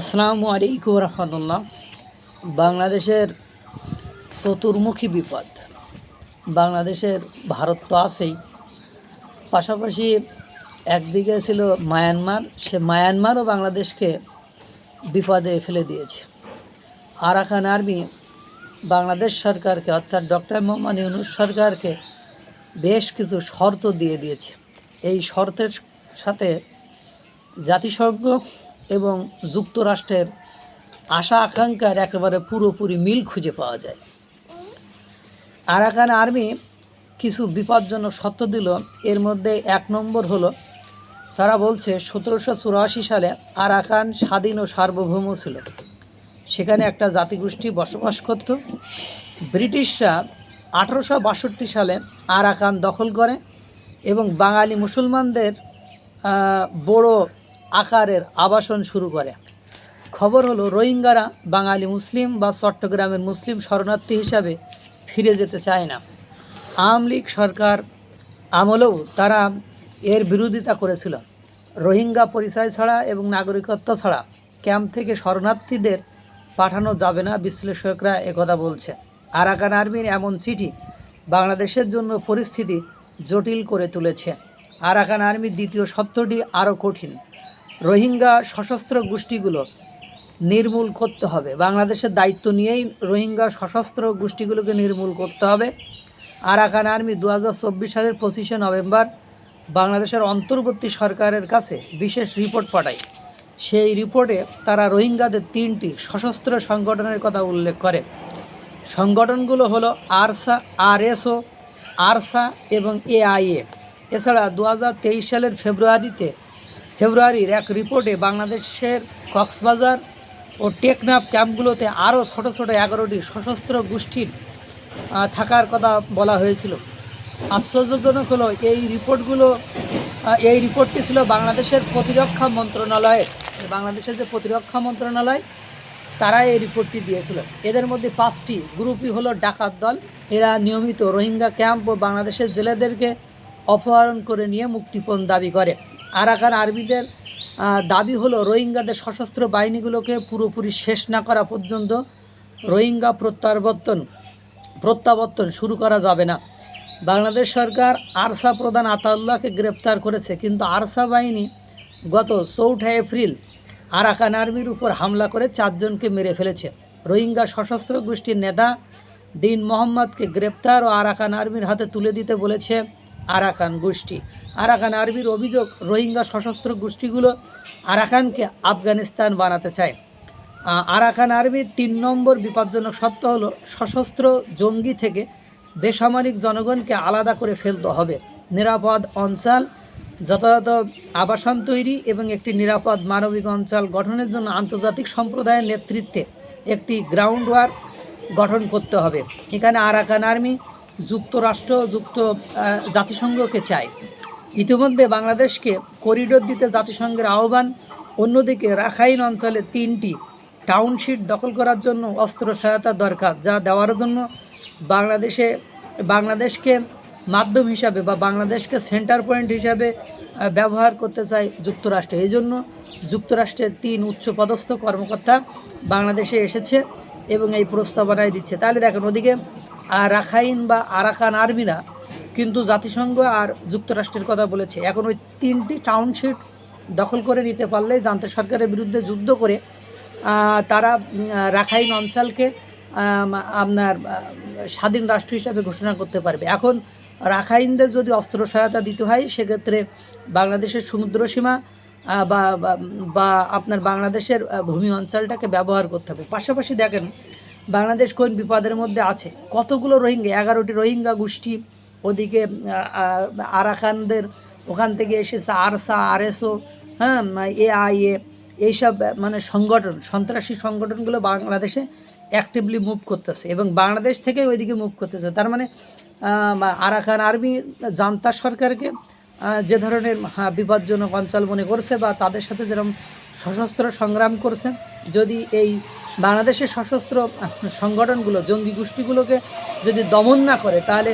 আসসালামু আলাইকুম রহমতুল্লাহ। বাংলাদেশের চতুর্মুখী বিপদ। বাংলাদেশের ভারত তো আছেই। পাশাপাশি একদিকে ছিল মায়ানমার, সে মায়ানমারও বাংলাদেশকে বিপদে ফেলে দিয়েছে। আরাকান আর্মি বাংলাদেশ সরকারকে, অর্থাৎ ডক্টর মোহাম্মদ ইউনুস সরকারকে বেশ কিছু শর্ত দিয়ে দিয়েছে। এই শর্তের সাথে জাতিসংঘ এবং যুক্তরাষ্ট্রের আশা আকাঙ্ক্ষার একেবারে পুরোপুরি মিল খুঁজে পাওয়া যায়। আরাকান আর্মি কিছু বিপজ্জনক সত্য দিল। এর মধ্যে এক নম্বর হলো, তারা বলছে সতেরোশো চুরাশি সালে আরাকান স্বাধীন ও সার্বভৌম ছিল। সেখানে একটা জাতিগোষ্ঠী বসবাস করত। ব্রিটিশরা আঠারোশো বাষট্টি সালে আরাকান দখল করে এবং বাঙালি মুসলমানদের বড় আকারের আবাসন শুরু করে। খবর হলো, রোহিঙ্গারা বাঙালি মুসলিম বা চট্টগ্রামের মুসলিম শরণার্থী হিসাবে ফিরে যেতে চায় না। আওয়ামী লীগ সরকার আমলেও তারা এর বিরোধিতা করেছিল। রোহিঙ্গা পরিচয় ছাড়া এবং নাগরিকত্ব ছাড়া ক্যাম্প থেকে শরণার্থীদের পাঠানো যাবে না, বিশ্লেষকরা একথা বলছে। আরাকান আর্মির এমন চিঠি বাংলাদেশের জন্য পরিস্থিতি জটিল করে তুলেছে। আরাকান আর্মির দ্বিতীয় সত্যটি আরও কঠিন। রোহিঙ্গা সশস্ত্র গোষ্ঠীগুলো নির্মূল করতে হবে। বাংলাদেশের দায়িত্ব নিয়েই রোহিঙ্গা সশস্ত্র গোষ্ঠীগুলোকে নির্মূল করতে হবে। আরাকান আর্মি দু হাজার চব্বিশ সালের পঁচিশে নভেম্বর বাংলাদেশের অন্তর্বর্তী সরকারের কাছে বিশেষ রিপোর্ট পাঠায়। সেই রিপোর্টে তারা রোহিঙ্গাদের তিনটি সশস্ত্র সংগঠনের কথা উল্লেখ করে। সংগঠনগুলো হলো আরসা, আরএসও, আরসা এবং এআইএ। এছাড়া দু হাজার তেইশ সালের ফেব্রুয়ারিতে ফেব্রুয়ারির এক রিপোর্টে বাংলাদেশের কক্সবাজার ও টেকনাফ ক্যাম্পগুলোতে আরও ছোটো ছোটো এগারোটি সশস্ত্র গোষ্ঠীর থাকার কথা বলা হয়েছিল। আশ্চর্যজনক হলো এই রিপোর্টগুলো এই রিপোর্টটি ছিল বাংলাদেশের প্রতিরক্ষা মন্ত্রণালয়ের। বাংলাদেশের যে প্রতিরক্ষা মন্ত্রণালয় তারা এই রিপোর্টটি দিয়েছিল। এদের মধ্যে পাঁচটি গ্রুপই হলো ডাকাত দল। এরা নিয়মিত রোহিঙ্গা ক্যাম্প ও বাংলাদেশের জেলেদেরকে অপহরণ করে নিয়ে মুক্তিপণ দাবি করে। আরাকান আর্মিদের দাবি হলো রোহিঙ্গাদের সশস্ত্র বাহিনীগুলোকে পুরোপুরি শেষ না করা পর্যন্ত রোহিঙ্গা প্রত্যাবর্তন প্রত্যাবর্তন শুরু করা যাবে না। বাংলাদেশ সরকার আরসা প্রধান আতাউল্লাহকে গ্রেপ্তার করেছে, কিন্তু আরসা বাহিনী গত চৌঠা এপ্রিল আরাকান আর্মির উপর হামলা করে চারজনকে মেরে ফেলেছে। রোহিঙ্গা সশস্ত্র গোষ্ঠীর নেতা দিন মোহাম্মদকে গ্রেপ্তার ও আরাকান আর্মির হাতে তুলে দিতে বলেছে আরাকান গোষ্ঠী। আরাকান আর্মির অভিযোগ, রোহিঙ্গা সশস্ত্র গোষ্ঠীগুলো আরাকানকে আফগানিস্তান বানাতে চায়। আরাকান আর্মির তিন নম্বর বিপজ্জনক সত্য হলো সশস্ত্র জঙ্গি থেকে বেসামরিক জনগণকে আলাদা করে ফেলতে হবে। নিরাপদ অঞ্চল, যথাযথ আবাসন তৈরি এবং একটি নিরাপদ মানবিক অঞ্চল গঠনের জন্য আন্তর্জাতিক সম্প্রদায়ের নেতৃত্বে একটি গ্রাউন্ড ওয়ার্ক গঠন করতে হবে। এখানে আরাকান আর্মি যুক্তরাষ্ট্র, যুক্ত জাতিসংঘকে চায় ইতিমধ্যে বাংলাদেশকে করিডোর দিতে জাতিসংঘের আহ্বান। অন্যদিকে রাখাইন অঞ্চলে তিনটি টাউনশিপ দখল করার জন্য অস্ত্র সহায়তা দরকার, যা দেওয়ার জন্য বাংলাদেশে, বাংলাদেশকে মাধ্যম হিসাবে বা বাংলাদেশকে সেন্টার পয়েন্ট হিসাবে ব্যবহার করতে চায় যুক্তরাষ্ট্র। এই জন্য যুক্তরাষ্ট্রের তিন উচ্চপদস্থ কর্মকর্তা বাংলাদেশে এসেছে। এবং এই প্রস্তাবনায় দিচ্ছে। তাহলে দেখেন ওদিকে রাখাইন বা আরাকান আর্মিরা কিন্তু জাতিসংঘ আর যুক্তরাষ্ট্রের কথা বলেছে। এখন ওই তিনটি টাউনশিপ দখল করে নিতে পারলে জান্তে সরকারের বিরুদ্ধে যুদ্ধ করে তারা রাখাইন অঞ্চলকে আপনার স্বাধীন রাষ্ট্র হিসাবে ঘোষণা করতে পারবে। এখন রাখাইনদের যদি অস্ত্র সহায়তা দিতে হয়, সেক্ষেত্রে বাংলাদেশের সমুদ্র সীমা বা, বা- আপনার বাংলাদেশের ভূমি অঞ্চলটাকে ব্যবহার করতে হবে। পাশাপাশি দেখেন, বাংলাদেশ কোন বিপদের মধ্যে আছে? কতগুলো রোহিঙ্গা, এগারোটি রোহিঙ্গা গোষ্ঠী ওদিকে আরাকানদের ওখান থেকে এসেছে, আরসা, আরএসও হ্যাঁ এআইএ, এইসব মানে সংগঠন, সন্ত্রাসী সংগঠনগুলো বাংলাদেশে অ্যাক্টিভলি মুভ করতেছে এবং বাংলাদেশ থেকে ওইদিকে মুভ করতেছে। তার মানে আরাকান আর্মি, জান্তা সরকারকে যে ধরনের হ্যাঁ, বিপজ্জনক অঞ্চল মনে করছে বা তাদের সাথে যেরকম সশস্ত্র সংগ্রাম করছে যদি এই বাংলাদেশের সশস্ত্র সংগঠনগুলো জঙ্গি গোষ্ঠীগুলোকে যদি দমন না করে তাহলে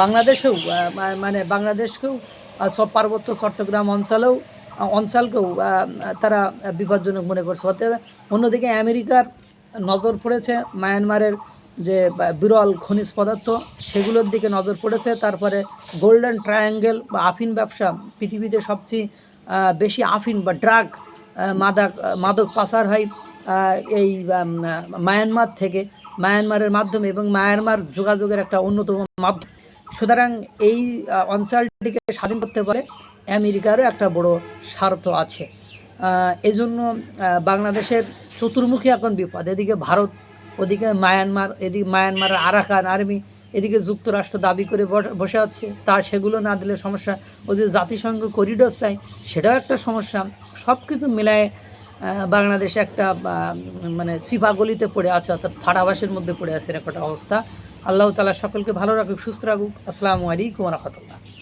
বাংলাদেশেও মানে বাংলাদেশকেও সব পার্বত্য চট্টগ্রাম অঞ্চলেও অঞ্চলকেও তারা বিপজ্জনক মনে করছে। অর্থাৎ অন্যদিকে আমেরিকার নজর পড়েছে মায়ানমারের যে বিরল খনিজ পদার্থ, সেগুলোর দিকে নজর পড়েছে। তারপরে গোল্ডেন ট্রায়াঙ্গেল বা আফিন ব্যবসা, পৃথিবীতে সবচেয়ে বেশি আফিন বা ড্রাগ মাদক মাদক পাচার হয় এই মায়ানমার থেকে। মায়ানমারের মাধ্যমে এবং মায়ানমার যোগাযোগের একটা অন্যতম মাধ্যম। সুতরাং এই অঞ্চলটিকে স্বাধীন করতে পারে আমেরিকারও একটা বড় স্বার্থ আছে। এজন্য বাংলাদেশের চতুর্মুখী এখন বিপদ। এদিকে ভারত ওদিকে মায়ানমার, এদিকে মায়ানমারের আরাকান আর্মি, এদিকে যুক্তরাষ্ট্র দাবি করে বস- আছে। তা সেগুলো না দিলে সমস্যা। ওদের জাতিসংঘ করিডোর চাই, সেটাও একটা সমস্যা। সব কিছু মিলায়ে বাংলাদেশ একটা মানে চিপাগলিতে পড়ে আছে, অর্থাৎ ফাড়াবাসের মধ্যে পড়ে আছে এরকম একটা অবস্থা। আল্লাহ তালা সকলকে ভালো রাখুক, সুস্থ রাখুক। আসসালামু আলাইকুম রহমতুল্লাহ।